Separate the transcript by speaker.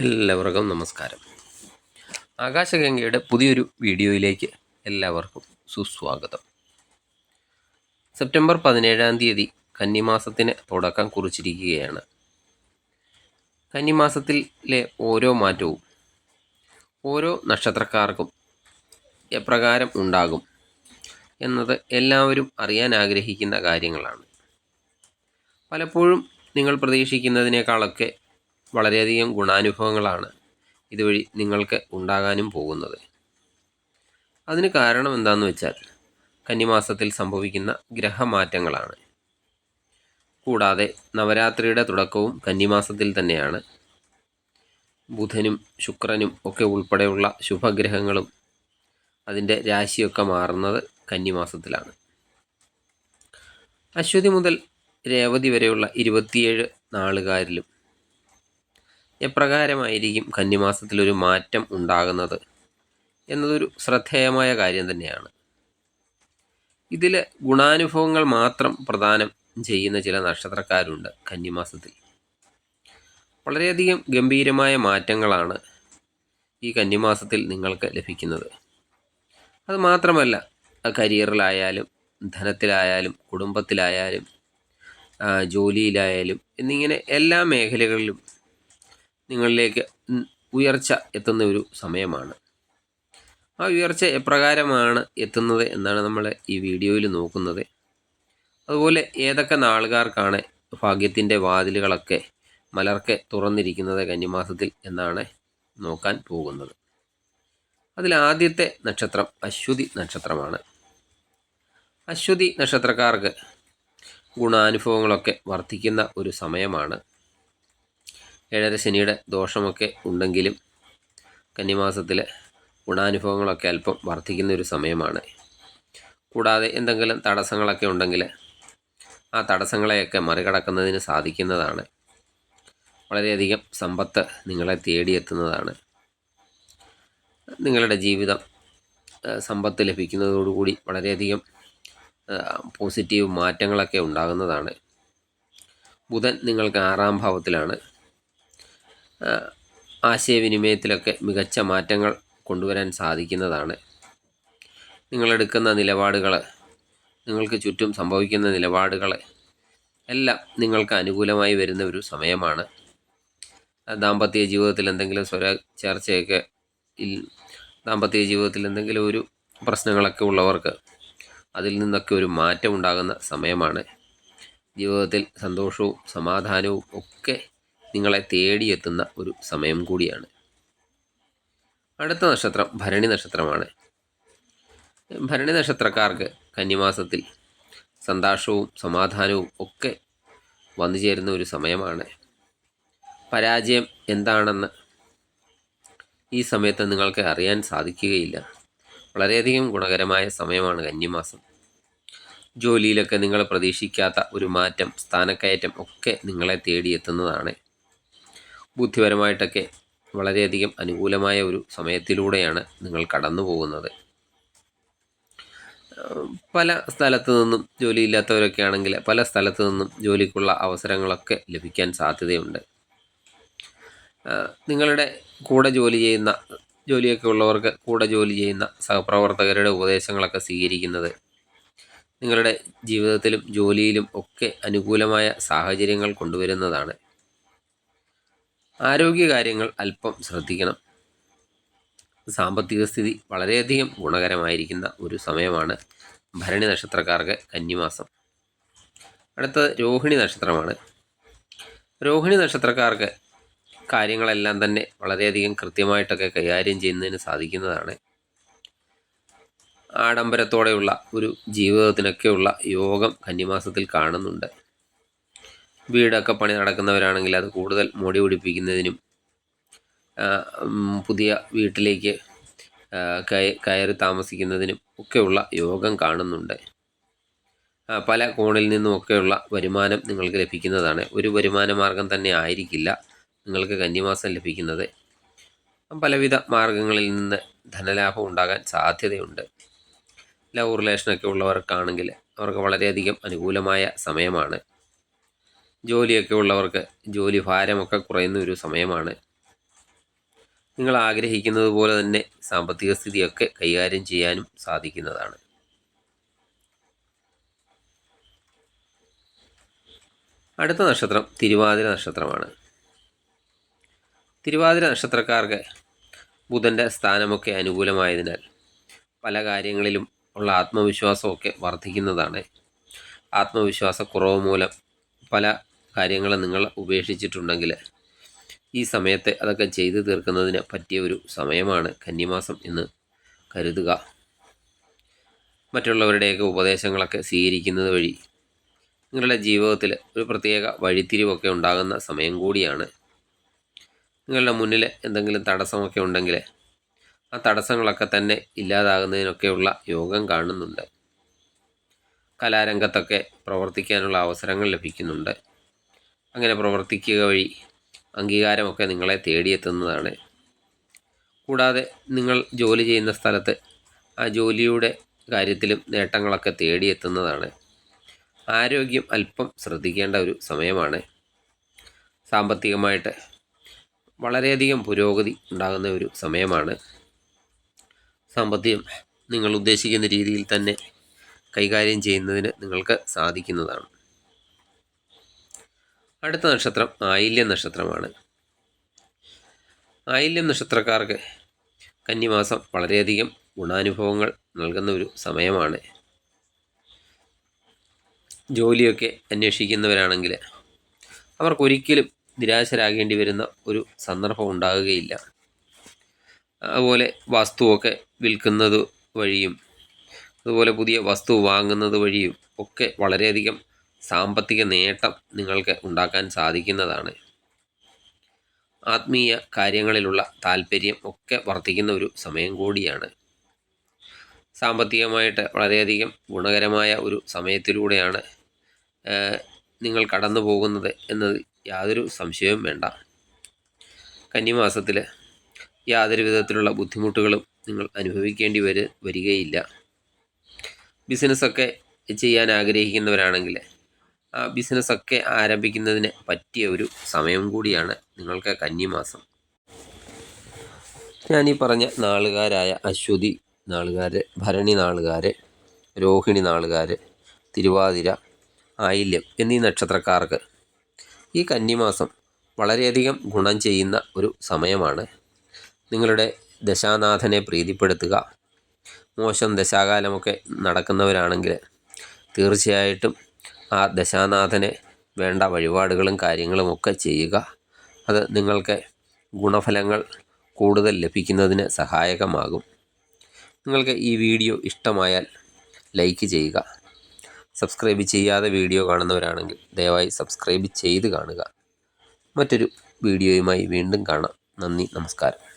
Speaker 1: എല്ലാവർക്കും നമസ്കാരം. ആകാശഗംഗയുടെ പുതിയൊരു വീഡിയോയിലേക്ക് എല്ലാവർക്കും സുസ്വാഗതം. സെപ്റ്റംബർ പതിനേഴാം തീയതി കന്നിമാസത്തിന് തുടക്കം കുറിച്ചിരിക്കുകയാണ്. കന്നിമാസത്തിലെ ഓരോ മാറ്റവും ഓരോ നക്ഷത്രക്കാർക്കും എപ്രകാരം ഉണ്ടാകും എന്നത് എല്ലാവരും അറിയാൻ ആഗ്രഹിക്കുന്ന കാര്യങ്ങളാണ്. പലപ്പോഴും നിങ്ങൾ പ്രതീക്ഷിക്കുന്നതിനേക്കാളൊക്കെ വളരെയധികം ഗുണാനുഭവങ്ങളാണ് ഇതുവഴി നിങ്ങൾക്ക് ഉണ്ടാകാനും പോകുന്നത്. അതിന് കാരണം എന്താണെന്ന് വെച്ചാൽ കന്നിമാസത്തിൽ സംഭവിക്കുന്ന ഗ്രഹമാറ്റങ്ങളാണ്. കൂടാതെ നവരാത്രിയുടെ തുടക്കവും കന്നിമാസത്തിൽ തന്നെയാണ്. ബുധനും ശുക്രനും ഒക്കെ ഉൾപ്പെടെയുള്ള ശുഭഗ്രഹങ്ങളും അതിന്റെ രാശിയൊക്കെ മാറുന്നത് കന്നിമാസത്തിലാണ്. അശ്വതി മുതൽ രേവതി വരെയുള്ള ഇരുപത്തിയേഴ് നാളുകാരിലും എപ്രകാരമായിരിക്കും കന്നിമാസത്തിലൊരു മാറ്റം ഉണ്ടാകുന്നത് എന്നതൊരു ശ്രദ്ധേയമായ കാര്യം തന്നെയാണ്. ഇതിൽ ഗുണാനുഭവങ്ങൾ മാത്രം പ്രദാനം ചെയ്യുന്ന ചില നക്ഷത്രക്കാരുണ്ട് കന്നിമാസത്തിൽ. വളരെയധികം ഗംഭീരമായ മാറ്റങ്ങളാണ് ഈ കന്നിമാസത്തിൽ നിങ്ങൾക്ക് ലഭിക്കുന്നത്. അത് മാത്രമല്ല കരിയറിലായാലും ധനത്തിലായാലും കുടുംബത്തിലായാലും ജോലിയിലായാലും എന്നിങ്ങനെ എല്ലാ മേഖലകളിലും നിങ്ങളിലേക്ക് ഉയർച്ച എത്തുന്ന ഒരു സമയമാണ്. ആ ഉയർച്ച എപ്രകാരമാണ് എത്തുന്നത് എന്നാണ് നമ്മൾ ഈ വീഡിയോയിൽ നോക്കുന്നത്. അതുപോലെ ഏതൊക്കെ നാളുകാർക്കാണ് ഭാഗ്യത്തിന്റെ വാതിലുകളൊക്കെ മലർക്കെ തുറന്നിരിക്കുന്നത് കന്നിമാസത്തിൽ എന്നാണ് നോക്കാൻ പോകുന്നത്. അതിലാദ്യത്തെ നക്ഷത്രം അശ്വതി നക്ഷത്രമാണ്. അശ്വതി നക്ഷത്രക്കാർക്ക് ഗുണാനുഭവങ്ങളൊക്കെ വർദ്ധിക്കുന്ന ഒരു സമയമാണ്. ഏഴര ശനിയുടെ ദോഷമൊക്കെ ഉണ്ടെങ്കിലും കന്നിമാസത്തിൽ ഗുണാനുഭവങ്ങളൊക്കെ അല്പം വർദ്ധിക്കുന്ന ഒരു സമയമാണ്. കൂടാതെ എന്തെങ്കിലും തടസ്സങ്ങളൊക്കെ ഉണ്ടെങ്കിൽ ആ തടസ്സങ്ങളെയൊക്കെ മറികടക്കുന്നതിന് സാധിക്കുന്നതാണ്. വളരെയധികം സമ്പത്ത് നിങ്ങളെ തേടിയെത്തുന്നതാണ്. നിങ്ങളുടെ ജീവിതം സമ്പത്ത് ലഭിക്കുന്നതോടുകൂടി വളരെയധികം പോസിറ്റീവ് മാറ്റങ്ങളൊക്കെ ഉണ്ടാകുന്നതാണ്. ബുധൻ നിങ്ങൾക്ക് ആറാം ഭാവത്തിലാണ്. ആശയവിനിമയത്തിലൊക്കെ മികച്ച മാറ്റങ്ങൾ കൊണ്ടുവരാൻ സാധിക്കുന്നതാണ്. നിങ്ങളെടുക്കുന്ന നിലപാടുകൾ നിങ്ങൾക്ക് ചുറ്റും സംഭവിക്കുന്ന നിലപാടുകൾ എല്ലാം നിങ്ങൾക്ക് അനുകൂലമായി വരുന്ന ഒരു സമയമാണ്. ദാമ്പത്യ ജീവിതത്തിൽ എന്തെങ്കിലും സ്വര ചേർച്ചയൊക്കെ ദാമ്പത്യ ജീവിതത്തിൽ എന്തെങ്കിലും ഒരു പ്രശ്നങ്ങളൊക്കെ ഉള്ളവർക്ക് അതിൽ നിന്നൊക്കെ ഒരു മാറ്റം ഉണ്ടാകുന്ന സമയമാണ്. ജീവിതത്തിൽ സന്തോഷവും സമാധാനവും ഒക്കെ നിങ്ങളെ തേടിയെത്തുന്ന ഒരു സമയം കൂടിയാണ്. അടുത്ത നക്ഷത്രം ഭരണി നക്ഷത്രമാണ്. ഭരണി നക്ഷത്രക്കാർക്ക് കന്നിമാസത്തിൽ സന്തോഷവും സമാധാനവും ഒക്കെ വന്നു ചേരുന്ന ഒരു സമയമാണ്. പരാജയം എന്താണെന്ന് ഈ സമയത്ത് നിങ്ങൾക്ക് അറിയാൻ സാധിക്കുകയില്ല. വളരെയധികം ഗുണകരമായ സമയമാണ് കന്നിമാസം. ജോലിയിലൊക്കെ നിങ്ങൾ പ്രതീക്ഷിക്കാത്ത ഒരു മാറ്റം സ്ഥാനക്കയറ്റം ഒക്കെ നിങ്ങളെ തേടിയെത്തുന്നതാണ്. ബുദ്ധിപരമായിട്ടൊക്കെ വളരെയധികം അനുകൂലമായ ഒരു സമയത്തിലൂടെയാണ് നിങ്ങൾ കടന്നു പോകുന്നത്. പല സ്ഥലത്ത് നിന്നും ജോലിയില്ലാത്തവരൊക്കെ ആണെങ്കിൽ പല സ്ഥലത്ത് നിന്നും ജോലിക്കുള്ള അവസരങ്ങളൊക്കെ ലഭിക്കാൻ സാധ്യതയുണ്ട്. നിങ്ങളുടെ കൂടെ ജോലി ചെയ്യുന്ന ജോലിയൊക്കെ ഉള്ളവർക്ക് കൂടെ ജോലി ചെയ്യുന്ന സഹപ്രവർത്തകരുടെ ഉപദേശങ്ങളൊക്കെ സ്വീകരിക്കുന്നത് നിങ്ങളുടെ ജീവിതത്തിലും ജോലിയിലും ഒക്കെ അനുകൂലമായ സാഹചര്യങ്ങൾ കൊണ്ടുവരുന്നതാണ്. ആരോഗ്യകാര്യങ്ങൾ അല്പം ശ്രദ്ധിക്കണം. സാമ്പത്തിക സ്ഥിതി വളരെയധികം ഗുണകരമായിരിക്കുന്ന ഒരു സമയമാണ് ഭരണി നക്ഷത്രക്കാർക്ക് കന്നിമാസം. അടുത്തത് രോഹിണി നക്ഷത്രമാണ്. രോഹിണി നക്ഷത്രക്കാർക്ക് കാര്യങ്ങളെല്ലാം തന്നെ വളരെയധികം കൃത്യമായിട്ടൊക്കെ കൈകാര്യം ചെയ്യുന്നതിന് സാധിക്കുന്നതാണ്. ആഡംബരത്തോടെയുള്ള ഒരു ജീവിതത്തിനൊക്കെയുള്ള യോഗം കന്നിമാസത്തിൽ കാണുന്നുണ്ട്. വീടൊക്കെ പണി നടക്കുന്നവരാണെങ്കിൽ അത് കൂടുതൽ മുടി പിടിപ്പിക്കുന്നതിനും പുതിയ വീട്ടിലേക്ക് കയറി താമസിക്കുന്നതിനും ഒക്കെയുള്ള യോഗം കാണുന്നുണ്ട്. പല കോണിൽ നിന്നും നിന്നുമൊക്കെയുള്ള വരുമാനം നിങ്ങൾക്ക് ലഭിക്കുന്നതാണ്. ഒരു വരുമാന മാർഗം തന്നെ ആയിരിക്കില്ല നിങ്ങൾക്ക് കന്നിമാസം ലഭിക്കുന്നത്. പലവിധ മാർഗങ്ങളിൽ നിന്ന് ധനലാഭം ഉണ്ടാകാൻ സാധ്യതയുണ്ട്. ലവ് റിലേഷനൊക്കെ ഉള്ളവർക്കാണെങ്കിൽ അവർക്ക് വളരെയധികം അനുകൂലമായ സമയമാണ്. ജോലിയൊക്കെ ഉള്ളവർക്ക് ജോലി ഭാരമൊക്കെ കുറയുന്ന ഒരു സമയമാണ്. നിങ്ങൾ ആഗ്രഹിക്കുന്നത് പോലെ തന്നെ സാമ്പത്തിക സ്ഥിതിയൊക്കെ കൈകാര്യം ചെയ്യാനും സാധിക്കുന്നതാണ്. അടുത്ത നക്ഷത്രം തിരുവാതിര നക്ഷത്രമാണ്. തിരുവാതിര നക്ഷത്രക്കാർക്ക് ബുധന്റെ സ്ഥാനമൊക്കെ അനുകൂലമായതിനാൽ പല കാര്യങ്ങളിലും ഉള്ള ആത്മവിശ്വാസമൊക്കെ വർദ്ധിക്കുന്നതാണ്. ആത്മവിശ്വാസക്കുറവ് മൂലം പല കാര്യങ്ങളും നിങ്ങൾ ഉപേക്ഷിച്ചിട്ടുണ്ടെങ്കിൽ ഈ സമയത്തെ അതൊക്കെ ചെയ്തു തീർക്കുന്നതിന് പറ്റിയ ഒരു സമയമാണ് കന്നിമാസം എന്ന് കരുതുക. മറ്റുള്ളവരുടെയൊക്കെ ഉപദേശങ്ങളൊക്കെ സ്വീകരിക്കുന്നത് വഴി നിങ്ങളുടെ ജീവിതത്തിൽ ഒരു പ്രത്യേക വഴിത്തിരിവൊക്കെ ഉണ്ടാകുന്ന സമയം കൂടിയാണ്. നിങ്ങളുടെ മുന്നിൽ എന്തെങ്കിലും തടസ്സമൊക്കെ ഉണ്ടെങ്കിൽ ആ തടസ്സങ്ങളൊക്കെ തന്നെ ഇല്ലാതാകുന്നതിനൊക്കെയുള്ള യോഗം കാണുന്നുണ്ട്. കലാരംഗത്തൊക്കെ പ്രവർത്തിക്കാനുള്ള അവസരങ്ങൾ ലഭിക്കുന്നുണ്ട്. അങ്ങനെ പ്രവർത്തിക്കുക വഴി അംഗീകാരമൊക്കെ നിങ്ങളെ തേടിയെത്തുന്നതാണ്. കൂടാതെ നിങ്ങൾ ജോലി ചെയ്യുന്ന സ്ഥലത്ത് ആ ജോലിയുടെ കാര്യത്തിലും നേട്ടങ്ങളൊക്കെ തേടിയെത്തുന്നതാണ്. ആരോഗ്യം അല്പം ശ്രദ്ധിക്കേണ്ട ഒരു സമയമാണ്. സാമ്പത്തികമായിട്ട് വളരെയധികം പുരോഗതി ഉണ്ടാകുന്ന ഒരു സമയമാണ്. സാമ്പത്തികം നിങ്ങൾ ഉദ്ദേശിക്കുന്ന രീതിയിൽ തന്നെ കൈകാര്യം ചെയ്യുന്നതിന് നിങ്ങൾക്ക് സാധിക്കുന്നതാണ്. അടുത്ത നക്ഷത്രം ആയില്യം നക്ഷത്രമാണ്. ആയില്യം നക്ഷത്രക്കാർക്ക് കന്നിമാസം വളരെയധികം ഗുണാനുഭവങ്ങൾ നൽകുന്ന ഒരു സമയമാണ്. ജോലിയൊക്കെ അന്വേഷിക്കുന്നവരാണെങ്കിൽ അവർക്കൊരിക്കലും നിരാശരാകേണ്ടി വരുന്ന ഒരു സന്ദർഭം ഉണ്ടാകുകയില്ല. അതുപോലെ വസ്തുവൊക്കെ വിൽക്കുന്നത് വഴിയും അതുപോലെ പുതിയ വസ്തു വാങ്ങുന്നത് വഴിയും ഒക്കെ വളരെയധികം സാമ്പത്തിക നേട്ടം നിങ്ങൾക്ക് ഉണ്ടാക്കാൻ സാധിക്കുന്നതാണ്. ആത്മീയ കാര്യങ്ങളിലുള്ള താല്പര്യം ഒക്കെ വർദ്ധിക്കുന്ന ഒരു സമയം കൂടിയാണ്. സാമ്പത്തികമായിട്ട് വളരെയധികം ഗുണകരമായ ഒരു സമയത്തിലൂടെയാണ് നിങ്ങൾ കടന്നു പോകുന്നത് എന്നത് യാതൊരു സംശയവും വേണ്ട. കന്നിമാസത്തിൽ യാതൊരു വിധത്തിലുള്ള ബുദ്ധിമുട്ടുകളും നിങ്ങൾ അനുഭവിക്കേണ്ടി വരു വരികയില്ല. ബിസിനസ്സൊക്കെ ചെയ്യാൻ ആഗ്രഹിക്കുന്നവരാണെങ്കിൽ ബിസിനസ്സൊക്കെ ആരംഭിക്കുന്നതിന് പറ്റിയ ഒരു സമയം കൂടിയാണ് നിങ്ങൾക്ക് കന്നിമാസം. ഈ പറഞ്ഞ നാളുകാരായ അശ്വതി നാളുകാർ ഭരണി നാളുകാർ രോഹിണി നാളുകാർ തിരുവാതിര ആയില്യം എന്നീ നക്ഷത്രക്കാർക്ക് ഈ കന്നിമാസം വളരെയധികം ഗുണം ചെയ്യുന്ന ഒരു സമയമാണ്. നിങ്ങളുടെ ദശാനാഥനെ പ്രീതിപ്പെടുത്തുക മോശം ദശാകാലമൊക്കെ നടക്കുന്നവരാണെങ്കിൽ തീർച്ചയായിട്ടും ആ ദശാനാഥന് വേണ്ട വഴിപാടുകളും കാര്യങ്ങളും ഒക്കെ ചെയ്യുക. അത് നിങ്ങൾക്ക് ഗുണഫലങ്ങൾ കൂടുതൽ ലഭിക്കുന്നതിന് സഹായകമാകും. നിങ്ങൾക്ക് ഈ വീഡിയോ ഇഷ്ടമായാൽ ലൈക്ക് ചെയ്യുക. സബ്സ്ക്രൈബ് ചെയ്യാതെ വീഡിയോ കാണുന്നവരാണെങ്കിൽ ദയവായി സബ്സ്ക്രൈബ് ചെയ്ത് കാണുക. മറ്റൊരു വീഡിയോയുമായി വീണ്ടും കാണാം. നന്ദി നമസ്കാരം.